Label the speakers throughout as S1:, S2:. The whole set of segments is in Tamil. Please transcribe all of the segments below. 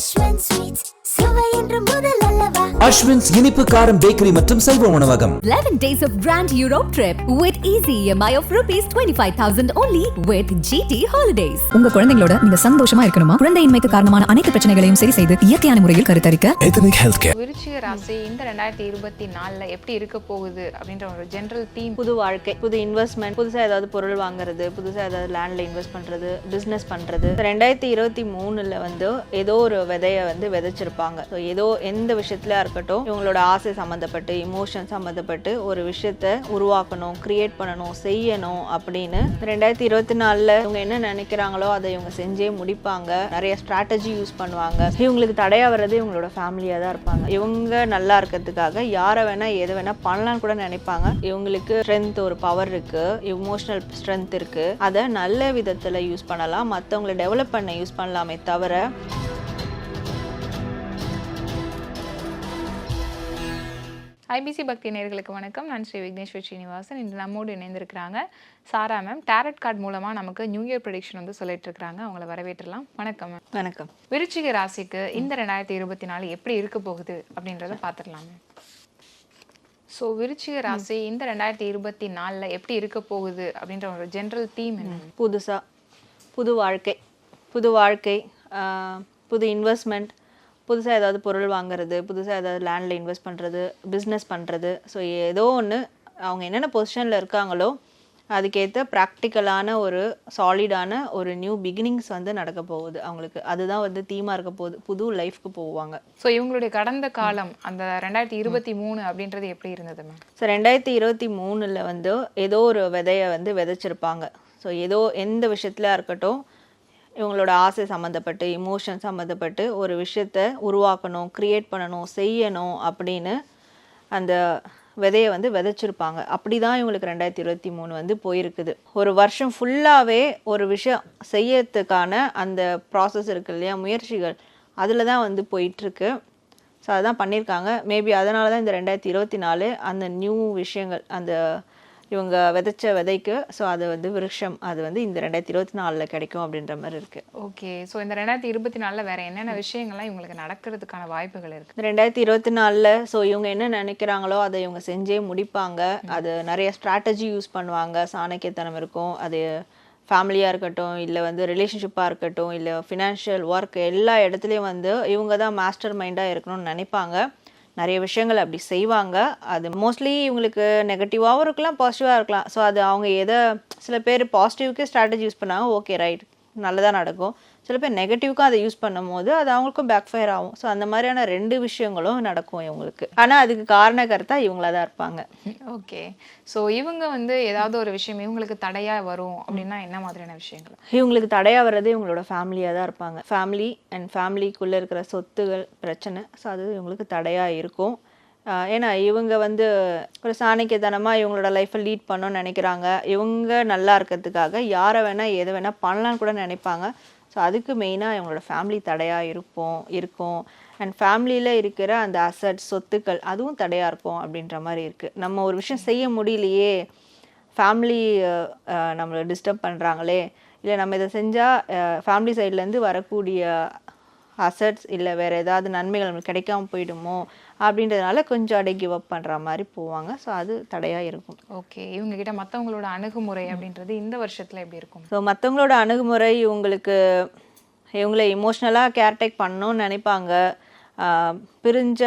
S1: fresh.
S2: அஸ்வின்ஸ் இனிப்பு காரம் பேக்கரி மற்றும் சைவ உணவகம்.
S3: 11 days of Grand Europe trip with easy EMI of rupees 25,000 only with GT Holidays.
S4: உங்க குழந்தைங்களோட நீங்க சந்தோஷமா இருக்கணுமா? குழந்தையின்மைக்கு காரணமான அனைத்து பிரச்சனைகளையும் சரி செய்து இயற்கையான முறையில் கருத்தரிக்க.
S5: Ethnic Healthcare.
S6: விருச்சிக ராசி இந்த ரெண்டாயிரத்தி இருபத்தி நாலுல எப்படி இருக்க போகுது அப்படின்ற ஒரு ஜென்ரல் தீம்
S7: புது வாழ்க்கை புது இன்வெஸ்ட்மெண்ட் புதுசாக ஏதாவது பொருள் வாங்குறது புதுசாக ஏதாவது லேண்டில் இன்வெஸ்ட் பண்ணுறது ரெண்டாயிரத்தி இருபத்தி மூணில் வந்து ஏதோ ஒரு விதையை வந்து விதைச்சிருப்பாங்க. ஏதோ எந்த விஷயத்துலையா இருக்கட்டும் இவங்களோட ஆசை சம்மந்தப்பட்டு இமோஷன் சம்மந்தப்பட்டு ஒரு விஷயத்த உருவாக்கணும் கிரியேட் பண்ணணும் செய்யணும் அப்படின்னு ரெண்டாயிரத்தி இருபத்தி நாலில் இவங்க என்ன நினைக்கிறாங்களோ அதை இவங்க செஞ்சே முடிப்பாங்க. நிறைய ஸ்ட்ராட்டஜி யூஸ் பண்ணுவாங்க. இவங்களுக்கு தடையா வர்றது இவங்களோட ஃபேமிலியாக தான் இருப்பாங்க. இவங்க நல்லா இருக்கிறதுக்காக யாரை வேணா எதை வேணா பண்ணலாம்னு கூட நினைப்பாங்க. இவங்களுக்கு ஸ்ட்ரென்த் ஒரு பவர் இருக்கு இமோஷனல் ஸ்ட்ரென்த் இருக்கு. அதை நல்ல விதத்தில் யூஸ் பண்ணலாம். மற்றவங்களை டெவலப் பண்ண யூஸ் பண்ணலாமே தவிர
S6: ஐபிசி பக்தி நேர்களுக்கு வணக்கம். நான் ஸ்ரீ விக்னேஸ்வர் ஸ்ரீனிவாசன் இன்று நம்மோடு இணைந்திருக்கிறாங்க சாரா மேம் டேரட் கார்டு மூலமா நமக்கு நியூ இயர் ப்ரெடிக்ஷன் வந்து சொல்லிட்டு இருக்காங்க அவங்கள வரவேற்றலாம். வணக்கம் மேம்
S7: வணக்கம்.
S6: விருச்சிக ராசிக்கு இந்த ரெண்டாயிரத்தி இருபத்தி நாலு எப்படி இருக்க போகுது அப்படின்றத பார்த்துடலாம் மேம் ஸோ விருச்சிக ராசி இந்த ரெண்டாயிரத்தி இருபத்தி நாலுல எப்படி இருக்க போகுது அப்படின்ற ஒரு ஜென்ரல் தீம் என்ன?
S7: புதுசாக புது வாழ்க்கை. புது வாழ்க்கை. புது இன்வெஸ்ட்மெண்ட் புதுசாக ஏதாவது பொருள் வாங்குறது புதுசாக ஏதாவது லேண்டில் இன்வெஸ்ட் பண்ணுறது பிஸ்னஸ் பண்ணுறது ஸோ ஏதோ ஒன்று அவங்க என்னென்ன பொசிஷனில் இருக்காங்களோ அதுக்கேற்ற ப்ராக்டிக்கலான ஒரு சாலிடான ஒரு நியூ பிகினிங்ஸ் வந்து நடக்க போகுது அவங்களுக்கு. அதுதான் வந்து தீமாக இருக்க போகுது புது லைஃப்க்கு போவாங்க.
S6: ஸோ இவங்களுடைய கடந்த காலம் அந்த ரெண்டாயிரத்தி இருபத்தி மூணு அப்படின்றது எப்படி இருந்தது மேம்
S7: ஸோ ரெண்டாயிரத்தி இருபத்தி மூணில் வந்து ஏதோ ஒரு விதையை வந்து விதைச்சிருப்பாங்க. ஸோ ஏதோ எந்த விஷயத்துல இருக்கட்டும் இவங்களோட ஆசை சம்மந்தப்பட்டு இமோஷன் சம்மந்தப்பட்டு ஒரு விஷயத்த உருவாக்கணும் க்ரியேட் பண்ணணும் செய்யணும் அப்படின்னு அந்த விதையை வந்து விதைச்சிருப்பாங்க. அப்படி தான் இவங்களுக்கு ரெண்டாயிரத்தி இருபத்தி மூணு வந்து போயிருக்குது. ஒரு வருஷம் ஃபுல்லாகவே ஒரு விஷயம் செய்யறதுக்கான அந்த ப்ராசஸ் இருக்கு இல்லையா முயற்சிகள் அதில் தான் வந்து போயிட்டுருக்கு. ஸோ அதுதான் பண்ணியிருக்காங்க. மேபி அதனால தான் இந்த ரெண்டாயிரத்தி இருபத்தி நாலு அந்த நியூ விஷயங்கள் அந்த இவங்க விதைச்ச விதைக்கு ஸோ அது வந்து விருஷம். அது வந்து இந்த ரெண்டாயிரத்தி இருபத்தி நாலில் கிடைக்கும் அப்படின்ற மாதிரி இருக்குது
S6: ஓகே ஸோ இந்த ரெண்டாயிரத்தி இருபத்தி நாலுல வேற என்னென்ன விஷயங்கள்லாம் இவங்களுக்கு நடக்கிறதுக்கான வாய்ப்புகள் இருக்கு?
S7: இந்த ரெண்டாயிரத்தி இருபத்தி நாலில் ஸோ இவங்க என்ன நினைக்கிறாங்களோ அதை இவங்க செஞ்சே முடிப்பாங்க. அது நிறைய ஸ்ட்ராட்டஜி யூஸ் பண்ணுவாங்க. சாணக்கியத்தனம் இருக்கும். அது ஃபேமிலியாக இருக்கட்டும் இல்லை வந்து ரிலேஷன்ஷிப்பாக இருக்கட்டும் இல்லை ஃபினான்ஷியல் ஒர்க் எல்லா இடத்துலையும் வந்து இவங்க தான் மாஸ்டர் மைண்டாக இருக்கணும்னு நினைப்பாங்க. நிறைய விஷயங்கள் அப்படி செய்வாங்க. அது மோஸ்ட்லி இவங்களுக்கு நெகட்டிவாகவும் இருக்கலாம் பாசிட்டிவாக இருக்கலாம். ஸோ அது அவங்க எதை சில பேர் பாசிட்டிவ்க்கே ஸ்ட்ராட்டஜி யூஸ் பண்ணாங்க ஓகே ரைட் நல்லதாக நடக்கும். சில பேர் நெகட்டிவ்க்கும் அதை யூஸ் பண்ணும்போது அது அவங்களுக்கும் பேக் ஃபயர் ஆகும். ஸோ அந்த மாதிரியான ரெண்டு விஷயங்களும் நடக்கும் இவங்களுக்கு. ஆனால் அதுக்கு காரணக்கர்த்தா இவங்களா தான் இருப்பாங்க.
S6: ஓகே ஸோ இவங்க வந்து ஏதாவது ஒரு விஷயம் இவங்களுக்கு தடையா வரும் அப்படின்னா என்ன மாதிரியான விஷயங்கள்?
S7: இவங்களுக்கு தடையாக வர்றது இவங்களோட ஃபேமிலியாக தான் இருப்பாங்க. ஃபேமிலி அண்ட் ஃபேமிலிக்குள்ளே இருக்கிற சொத்துகள் பிரச்சனை. ஸோ அது இவங்களுக்கு தடையாக இருக்கும். ஏன்னா இவங்க வந்து ஒரு சாணிக்கத்தனமாக இவங்களோட லைஃப்பை லீட் பண்ணணும்னு நினைக்கிறாங்க. இவங்க நல்லா இருக்கிறதுக்காக யாரை வேணால் எதை வேணால் பண்ணலான்னு கூட நினைப்பாங்க. ஸோ அதுக்கு மெயினாக இவங்களோட ஃபேமிலி தடையாக இருப்போம் இருக்கும். அண்ட் ஃபேமிலியில் இருக்கிற அந்த அசட் சொத்துக்கள் அதுவும் தடையாக இருக்கும் அப்படின்ற மாதிரி இருக்குது நம்ம ஒரு விஷயம் செய்ய முடியலையே ஃபேமிலி நம்மளை டிஸ்டர்ப் பண்ணுறாங்களே இல்லை நம்ம இதை செஞ்சால் ஃபேமிலி சைட்லேருந்து வரக்கூடிய அசட்ஸ் இல்லை வேறு ஏதாவது நன்மைகள் நம்மளுக்கு கிடைக்காம போயிடுமோ அப்படின்றதுனால கொஞ்சம் அப்படியே கிவ் அப் பண்ணுற மாதிரி போவாங்க. ஸோ அது தடையாக இருக்கும்.
S6: ஓகே இவங்க கிட்ட மத்தவங்களோட அணுகுமுறை அப்படின்றது இந்த வருஷத்துல எப்படி இருக்கும்?
S7: ஸோ மற்றவங்களோட அணுகுமுறை இவங்களுக்கு இவங்களை இமோஷ்னலாக கேர்டேக் பண்ணணும்னு நினைப்பாங்க. பிரிஞ்ச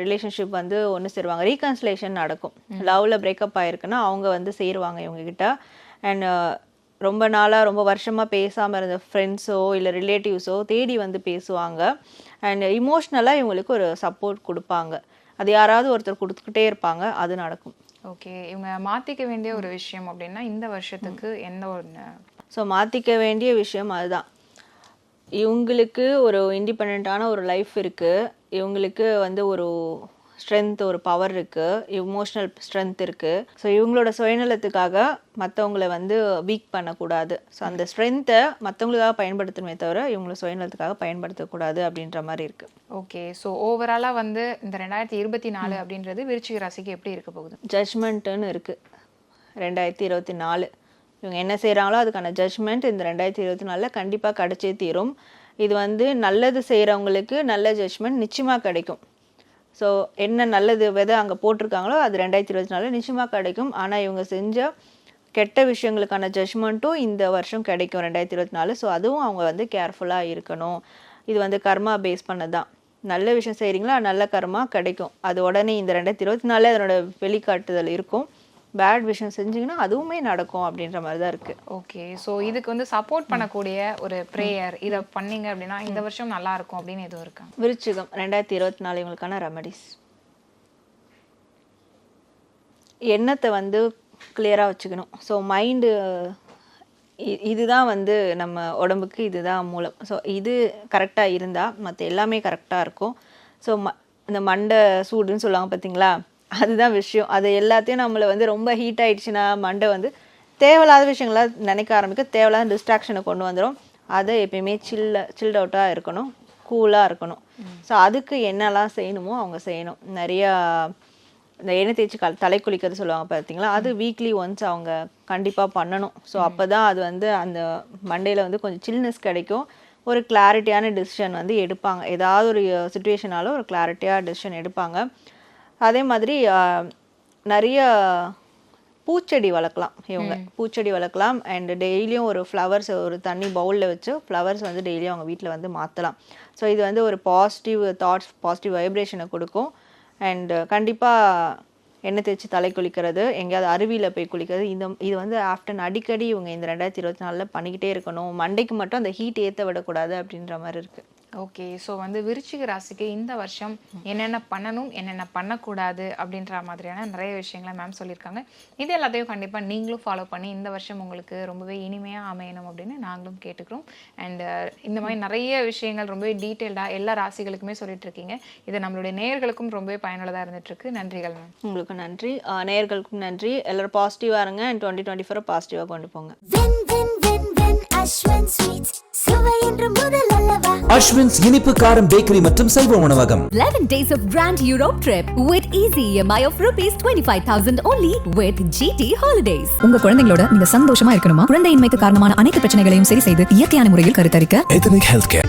S7: ரிலேஷன்ஷிப் வந்து ஒன்று சேருவாங்க. ரீகன்சிலேஷன் நடக்கும். லவ்வில் பிரேக்கப் ஆயிருக்குன்னா அவங்க வந்து சேருவாங்க இவங்ககிட்ட. அண்ட் ரொம்ப நாளாக ரொம்ப வருஷமாக பேசாமல் இருந்த ஃப்ரெண்ட்ஸோ இல்லை ரிலேட்டிவ்ஸோ தேடி வந்து பேசுவாங்க. அண்ட் இமோஷ்னலாக இவங்களுக்கு ஒரு சப்போர்ட் கொடுப்பாங்க. அது யாராவது ஒருத்தர் கொடுத்துக்கிட்டே இருப்பாங்க அது நடக்கும்.
S6: ஓகே இவங்க மாத்திக்க வேண்டிய ஒரு விஷயம் அப்படின்னா இந்த வருஷத்துக்கு எந்த ஒன்று
S7: ஸோ மாற்றிக்க வேண்டிய விஷயம் அதுதான். இவங்களுக்கு ஒரு இண்டிபெண்ட்டான ஒரு லைஃப் இருக்குது இவங்களுக்கு வந்து ஒரு ஸ்ட்ரென்த் ஒரு பவர் இருக்குது இமோஷ்னல் ஸ்ட்ரென்த் இருக்குது ஸோ இவங்களோட சுயநலத்துக்காக மற்றவங்கள வந்து வீக் பண்ணக்கூடாது. ஸோ அந்த ஸ்ட்ரென்த்தை மற்றவங்களுக்காக பயன்படுத்தணுமே தவிர இவங்கள சுயநலத்துக்காக பயன்படுத்தக்கூடாது அப்படின்ற மாதிரி இருக்குது
S6: ஓகே ஸோ ஓவராலாக வந்து இந்த ரெண்டாயிரத்தி இருபத்தி நாலு அப்படின்றது விருச்சிக ராசிக்கு எப்படி இருக்க போகுது?
S7: ஜட்ஜ்மெண்ட்டுன்னு இருக்குது ரெண்டாயிரத்தி இருபத்தி நாலு. இவங்க என்ன செய்கிறாங்களோ அதுக்கான ஜட்ஜ்மெண்ட் இந்த ரெண்டாயிரத்தி இருபத்தி நாலில் கண்டிப்பாக கிடச்சே தீரும். இது வந்து நல்லது செய்கிறவங்களுக்கு நல்ல ஜட்ஜ்மெண்ட் நிச்சயமாக கிடைக்கும். ஸோ என்ன நல்லது விதை அங்கே போட்டிருக்காங்களோ அது ரெண்டாயிரத்தி இருபத்தி நாலு நிச்சயமாக கிடைக்கும். ஆனால் இவங்க செஞ்ச கெட்ட விஷயங்களுக்கான ஜட்ஜ்மெண்ட்டும் இந்த வருஷம் கிடைக்கும் ரெண்டாயிரத்தி இருபத்தி நாலு. ஸோ அதுவும் அவங்க வந்து கேர்ஃபுல்லாக இருக்கணும். இது வந்து கர்மா பேஸ் பண்ணது தான் நல்ல விஷயம் செய்கிறீங்களா நல்ல கர்மா கிடைக்கும். அது உடனே இந்த ரெண்டாயிரத்தி இருபத்தி நாலு அதனோட வெளிக்காட்டுதல் இருக்கும். பேட் விஷயம் செஞ்சீங்கன்னா அதுவுமே நடக்கும் அப்படின்ற மாதிரி தான் இருக்குது
S6: ஓகே ஸோ இதுக்கு வந்து சப்போர்ட் பண்ணக்கூடிய ஒரு ப்ரேயர் இதை பண்ணீங்க அப்படின்னா இந்த வருஷம் நல்லா இருக்கும் அப்படின்னு எதுவும் இருக்கா?
S7: விருச்சிகம் ரெண்டாயிரத்தி இருபத்தி நாலு இவங்களுக்கான ரெமடிஸ் எண்ணத்தை வந்து கிளியராக வச்சுக்கணும். ஸோ மைண்டு இதுதான் வந்து நம்ம உடம்புக்கு இதுதான் மூலம். ஸோ இது கரெக்டாக இருந்தால் மற்ற எல்லாமே கரெக்டாக இருக்கும். ஸோ ம இந்த மண்டை சூடுன்னு சொல்லுவாங்க பார்த்தீங்களா அதுதான் விஷயம். அது எல்லாத்தையும் நம்மளை வந்து ரொம்ப ஹீட் ஆயிடுச்சுன்னா மண்டை வந்து தேவையில்லாத விஷயங்களா நினைக்க ஆரம்பிக்க தேவையில்லாத டிஸ்ட்ராக்ஷனை கொண்டு வந்துடும் அதை எப்பயுமே சில்ல சில்ட் அவுட்டாக இருக்கணும். கூலாக இருக்கணும். ஸோ அதுக்கு என்னெல்லாம் செய்யணுமோ அவங்க செய்யணும். நிறையா இந்த எண்ணெய் தேய்ச்சி கல் தலை குளிக்கிறது சொல்லுவாங்க பார்த்தீங்களா? அது வீக்லி ஒன்ஸ் அவங்க கண்டிப்பாக பண்ணணும். ஸோ அப்போ தான் அது வந்து அந்த மண்டையில் வந்து கொஞ்சம் சில்னஸ் கிடைக்கும். ஒரு கிளாரிட்டியான டிசிஷன் வந்து எடுப்பாங்க. ஏதாவது ஒரு சுச்சுவேஷனால ஒரு கிளாரிட்டியாக டிசிஷன் எடுப்பாங்க. அதே மாதிரி நிறைய பூச்செடி வளர்க்கலாம் இவங்க. பூச்செடி வளர்க்கலாம். அண்ட் டெய்லியும் ஒரு ஃப்ளவர்ஸ் ஒரு தண்ணி பவுலில் வச்சு ஃப்ளவர்ஸ் வந்து டெய்லியும் அவங்க வீட்டில் வந்து மாற்றலாம் ஸோ இது வந்து ஒரு பாசிட்டிவ் தாட்ஸ் பாசிட்டிவ் வைப்ரேஷனை கொடுக்கும். அண்ட் கண்டிப்பாக எண்ணெய் தேய்ச்சி தலை குளிக்கிறது எங்கேயாவது அருவியில் போய் குளிக்கிறது இந்த இது வந்து ஆஃப்டர்ன் அடிக்கடி இவங்க இந்த ரெண்டாயிரத்தி இருபத்தி நாலில் பண்ணிக்கிட்டே இருக்கணும். மண்டைக்கு மட்டும் அந்த ஹீட் ஏற்ற விடக்கூடாது அப்படின்ற மாதிரி இருக்குது
S6: ஓகே ஸோ வந்து விருச்சிக ராசிக்கு இந்த வருஷம் என்னென்ன பண்ணணும் என்னென்ன பண்ணக்கூடாது அப்படின்ற மாதிரியான நிறைய விஷயங்களை மேம் சொல்லியிருக்காங்க. இது எல்லாத்தையும் கண்டிப்பாக நீங்களும் ஃபாலோ பண்ணி இந்த வருஷம் உங்களுக்கு ரொம்பவே இனிமையாக அமையணும் அப்படின்னு நாங்களும் கேட்டுக்கிறோம். அண்ட் இந்த மாதிரி நிறைய விஷயங்கள் ரொம்பவே டீட்டெயில்டாக எல்லா ராசிகளுக்குமே சொல்லிட்டு இருக்கீங்க. இது நம்மளுடைய நேயர்களுக்கும் ரொம்பவே பயனுள்ளதாக இருந்துட்டு இருக்கு நன்றிகள் மேம்
S7: உங்களுக்கு நன்றி. நேயர்களுக்கும் நன்றி. எல்லோரும் பாசிட்டிவாக இருங்க. அண்ட் டுவெண்ட்டி டுவெண்ட்டி ஃபோரை பாசிட்டிவாக கொண்டு போங்க.
S2: அஸ்வின்ஸ் இனிப்பு காரம் பேக்கரி மற்றும் சைவ உணவகம்.
S3: 11 days of Grand Europe trip with easy EMI of rupees 25,000 only with GT Holidays.
S4: உங்க குழந்தைங்களோட நீங்க சந்தோஷமா இருக்கணுமா? குழந்தையின்மைக்கு காரணமான அனைத்து பிரச்சனைகளையும் சரி செய்து இயற்கையான முறையில் கருத்தரிக்க?
S5: Ethnic Healthcare.